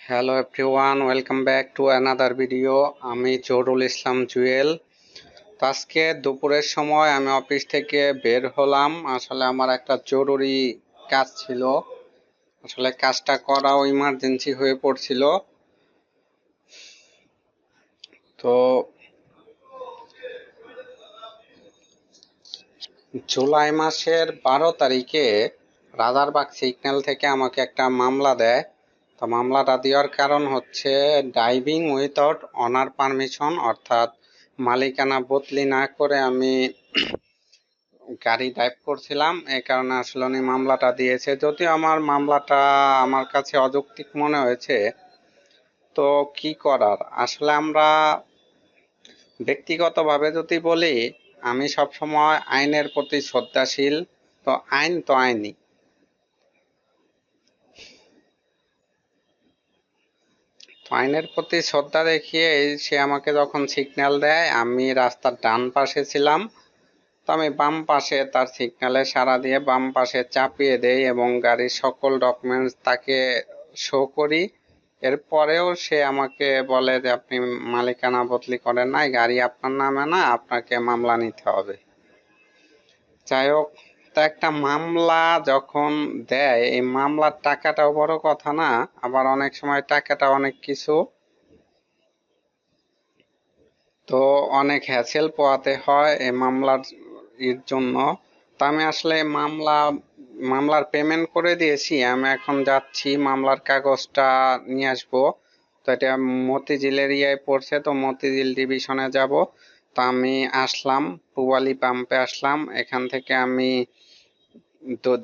Hello everyone welcome back to another video আমি জহুরুল ইসলাম জুয়েল। তো আজকে দুপুরের সময় আমি অফিস থেকে বের হলাম। আসলে আমার একটা জরুরি কাজ ছিল। আসলে কাজটা করাও ইমার্জেন্সি হয়ে পড়ছিল। তো জুলাই মাসের বারো তারিখে রাজারবাগ সিগন্যাল থেকে আমাকে একটা মামলা দেয়। তো মামলাটা দেওয়ার কারণ হচ্ছে ড্রাইভিং উইথাউট অনার পারমিশন অর্থাৎ মালিকানা বদলি না করে আমি গাড়ি ড্রাইভ করছিলাম এই কারণে আসলে উনি মামলাটা দিয়েছে। যদিও আমার মামলাটা আমার কাছে অযৌক্তিক মনে হয়েছে, তো কি করার? আসলে আমরা ব্যক্তিগতভাবে যদি বলি, আমি সবসময় আইনের প্রতি শ্রদ্ধাশীল, তো আইন তো আইনই। আইনের প্রতি শ্রদ্ধা দেখিয়ে সে আমাকে যখন সিগন্যাল দেয়, আমি রাস্তার ডান পাশে ছিলাম। তো আমি বাম পাশে তার সিগন্যালে সাড়া দিয়ে বাম পাশে চাপিয়ে দেই এবং গাড়ির সকল ডকুমেন্টস তাকে শো করি। এরপরেও সে আমাকে বলে যে, আপনি মালিকানা বদলি করেন নাই, গাড়ি আপনার নামে না, আপনাকে মামলা নিতে হবে। যাই হোক তা একটা মামলা যখন দেয়, এই মামলার টাকাটাও বড় কথা না, আবার অনেক সময় টাকাটা অনেক কিছু। তো অনেক হ্যাসেল পোয়াতে হয় এই মামলার এর জন্য। তো আমি আসলে মামলা, মামলার পেমেন্ট করে দিয়েছি, আমি এখন যাচ্ছি, মামলার কাগজটা নিয়ে আসব। তো এটা মতিঝিল এরিয়ায় পড়ছে, তো মতিঝিল ডিভিশনে যাব। তো আমি আসলাম পুবালি পাম্পে আসলাম। এখান থেকে আমি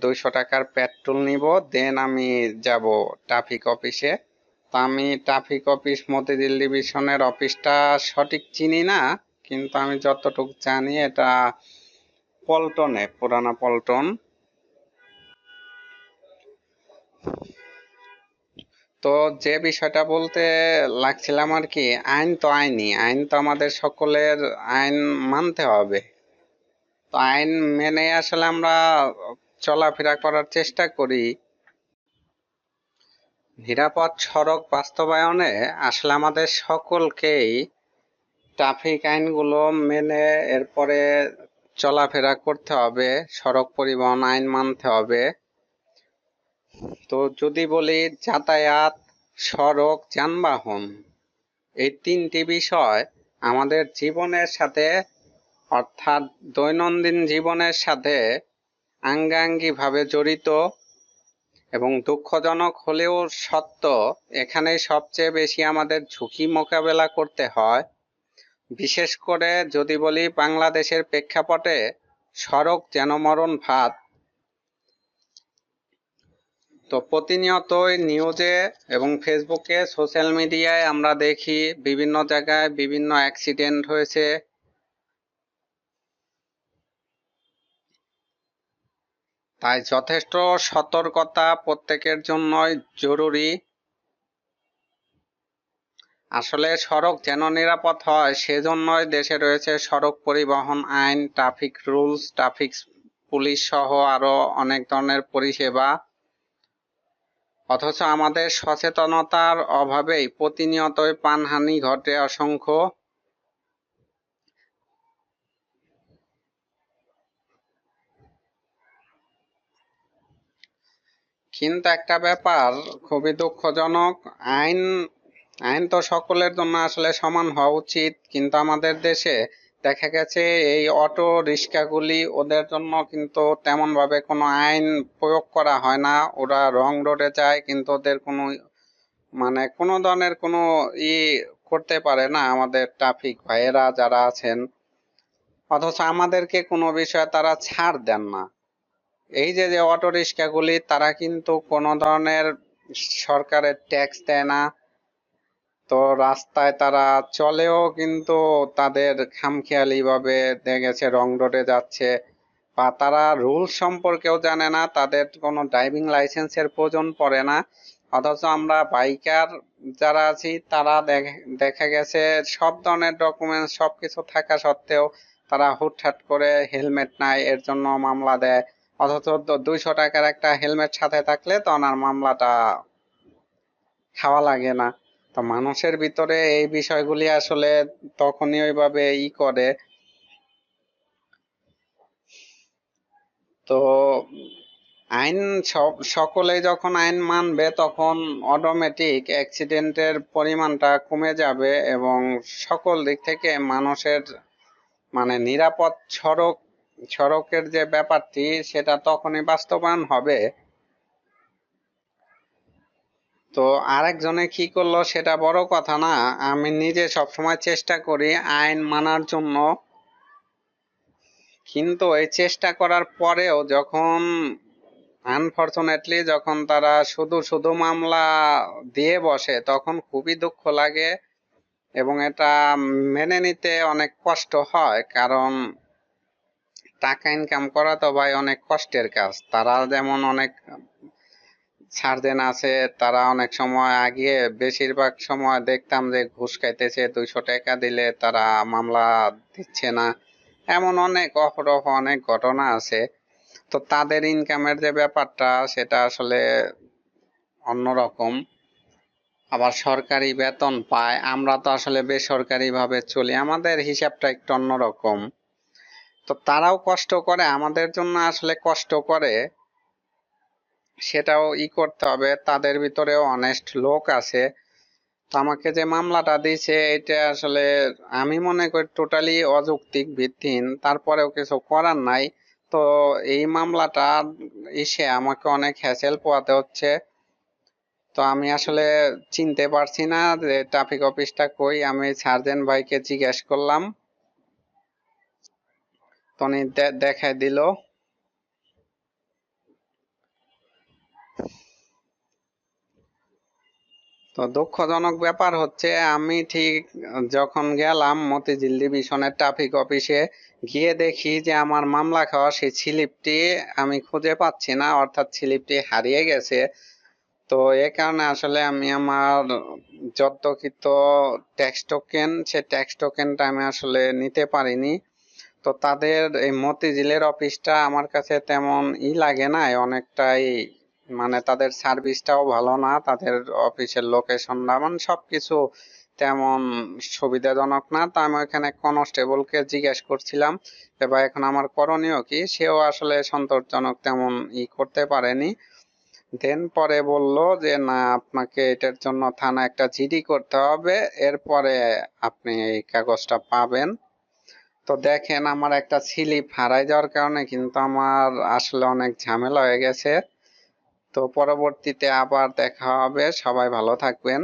দুইশো টাকার পেট্রোল নিব, দেন আমি যাব ট্রাফিক অফিসে। তা আমি ট্রাফিক অফিস মতিঝিল ডিভিশনের অফিসটা সঠিক চিনি না, কিন্তু আমি যতটুকু জানি এটা পল্টনে, পুরানা পল্টন। তো যে বিষয়টা বলতে লাগছিলাম আর কি, আইন তো আইনই আইন তো আমাদের সকলের আইন মানতে হবে। তো আইন মেনে আসলে আমরা চলাফেরা করার চেষ্টা করি। নিরাপদ সড়ক বাস্তবায়নে আসলে আমাদের সকলকেই ট্রাফিক আইনগুলো মেনে এরপরে চলাফেরা করতে হবে, সড়ক পরিবহন আইন মানতে হবে। তো যদি বলি যাতায়াত, সড়ক, যানবাহন, এই তিনটি বিষয় আমাদের জীবনের সাথে, অর্থাৎ দৈনন্দিন জীবনের সাথে আঙ্গাঙ্গিভাবে জড়িত এবং দুঃখজনক হলেও সত্য এখানে সবচেয়ে বেশি আমাদের ঝুঁকি মোকাবেলা করতে হয়। বিশেষ করে যদি বলি বাংলাদেশের প্রেক্ষাপটে সড়ক যেন মরণ ভাত তো প্রতিনিয়তই নিউজে এবং ফেসবুকে, সোশ্যাল মিডিয়ায় আমরা দেখি বিভিন্ন জায়গায় বিভিন্ন অ্যাক্সিডেন্ট হয়েছে। তাই যথেষ্ট সতর্কতা প্রত্যেকের জন্যই জরুরি। আসলে সড়ক যেন নিরাপদ হয়, সেজন্যই দেশে রয়েছে সড়ক পরিবহন আইন, ট্রাফিক রুলস, ট্রাফিক পুলিশ সহ আরও অনেক ধরনের পরিষেবা। অথচ আমাদের সচেতনতার অভাবেই প্রতিনিয়তই প্রাণহানি ঘটে অসংখ্য। কিন্তু একটা ব্যাপার খুবই দুঃখজনক, আইন আইন তো সকলের জন্য আসলে সমান হওয়া উচিত, কিন্তু আমাদের দেশে দেখা গেছে এই অটো রিক্সাগুলি ওদের জন্য কিন্তু তেমনভাবে কোনো আইন প্রয়োগ করা হয় না। ওরা রং রোডে যায় কিন্তু ওদের কোনো মানে কোনো ধরনের কোনো ই করতে পারে না আমাদের ট্রাফিক ভাইয়েরা যারা আছেন। অথচ আমাদেরকে কোনো বিষয়ে তারা ছাড় দেন না। এই যে যে অটো রিক্সাগুলি তারা কিন্তু কোনো ধরনের সরকারের ট্যাক্স দেয় না। তো রাস্তায় তারা চলেও কিন্তু তাদের খামখেয়ালি ভাবে গেছে রং রোডে যাচ্ছে। বা তারা রুল সম্পর্কেও জানে না, তাদের কোনো ড্রাইভিং লাইসেন্সের প্রয়োজন পড়ে না। অথচ আমরা বাইকার যারা আছি, তারা দেখা গেছে সব ধরনের ডকুমেন্টস সব কিছু থাকা সত্ত্বেও তারা হুটহাট করে হেলমেট নাই এর জন্য মামলা দেয়। অথচ দুইশো টাকার একটা হেলমেট সাথে থাকলে তো ওনার মামলাটা খাওয়া লাগে না। তো মানুষের ভিতরে এই বিষয়গুলি আসলে তখনই ওইভাবে ই করে। তো আইন সব সকলেই যখন আইন মানবে তখন অটোমেটিক অ্যাক্সিডেন্টের পরিমাণটা কমে যাবে এবং সকল দিক থেকে মানুষের মানে নিরাপদ সড়ক, সড়কের যে ব্যাপারটি সেটা তখনই বাস্তবায়ন হবে। তো আরেকজনে কি করল সেটা বড় কথা না। আমি নিজে সবসময় চেষ্টা করি আইন মানার জন্য। কিন্তু এই চেষ্টা করার পরেও যখন আনফরচুনেটলি যখন তারা শুধু শুধু মামলা দিয়ে বসে, তখন খুবই দুঃখ লাগে এবং এটা মেনে নিতে অনেক কষ্ট হয়। কারণ টাকা ইনকাম করা তো ভাই অনেক কষ্টের কাজ। তারা যেমন অনেক সার্জেন আছে, তারা অনেক সময় আগে বেশিরভাগ সময় দেখতাম যে ঘুষ খাইতেছে, দুইশো টাকা দিলে তারা মামলা দিচ্ছে না। এমন অনেক অহরহ অনেক ঘটনা আছে। তো তাদের ইনকামের যে ব্যাপারটা, সেটা আসলে অন্যরকম। আবার সরকারি বেতন পায়, আমরা তো আসলে বেসরকারি ভাবে চলি, আমাদের হিসাবটা একটু অন্যরকম। তো তারাও কষ্ট করে, আমাদের জন্য আসলে কষ্ট করে। সেটাও ই করতে হবে। তাদের ভিতরেও অনেস্ট লোক আছে। তো আমাকে যে মামলাটা দিয়েছে, এটা আসলে আমি মনে করি টোটালি অযৌক্তিক ভিত্তিহীন। তারপরেও কিছু করার নাই। তো এই মামলাটা এসে আমাকে অনেক হ্যাসেল পোয়াতে হচ্ছে। তো আমি আসলে চিনতে পারছি না যে ট্রাফিক অফিসটা কই। আমি সার্জেন্ট ভাইকে জিজ্ঞেস করলাম। তো উনি দেখাই দিল। তো দুঃখজনক ব্যাপার হচ্ছে, আমি ঠিক যখন গেলাম মতিঝিল ডিভিশনের ট্রাফিক অফিসে, গিয়ে দেখি যে আমার মামলা খাওয়া সেই স্লিপটি আমি খুঁজে পাচ্ছি না, অর্থাৎ স্লিপটি হারিয়ে গেছে। তো এ কারণে আসলে আমি আমার যত্রকৃত ট্যাক্স টোকেন সে ট্যাক্স টোকেনটা আমি আসলে নিতে পারিনি। তো তাদের এই মতিঝিলের অফিসটা আমার কাছে তেমন ই লাগে না অনেকটাই মানে তাদের সার্ভিসটাও ভালো না, তাদের অফিসের লোকেশনটা মানে সবকিছু তেমন সুবিধাজনক না। তা আমি ওখানে কনস্টেবলকে জিজ্ঞেস করছিলাম যে, ভাই, এখন আমার করণীয় কি? সেও আসলে সন্তোষজনক তেমন ই করতে পারেনি। দেন পরে বলল যে, না, আপনাকে এটার জন্য থানা একটা জিডি করতে হবে। এরপরে আপনি এই কাগজটা পাবেন। তো দেখেন, আমার একটা স্লিপ হারাই যাওয়ার কারণে কিন্তু আমার আসলে অনেক ঝামেলা হয়ে গেছে। তো পরবর্তীতে আবার দেখা হবে। সবাই ভালো থাকবেন।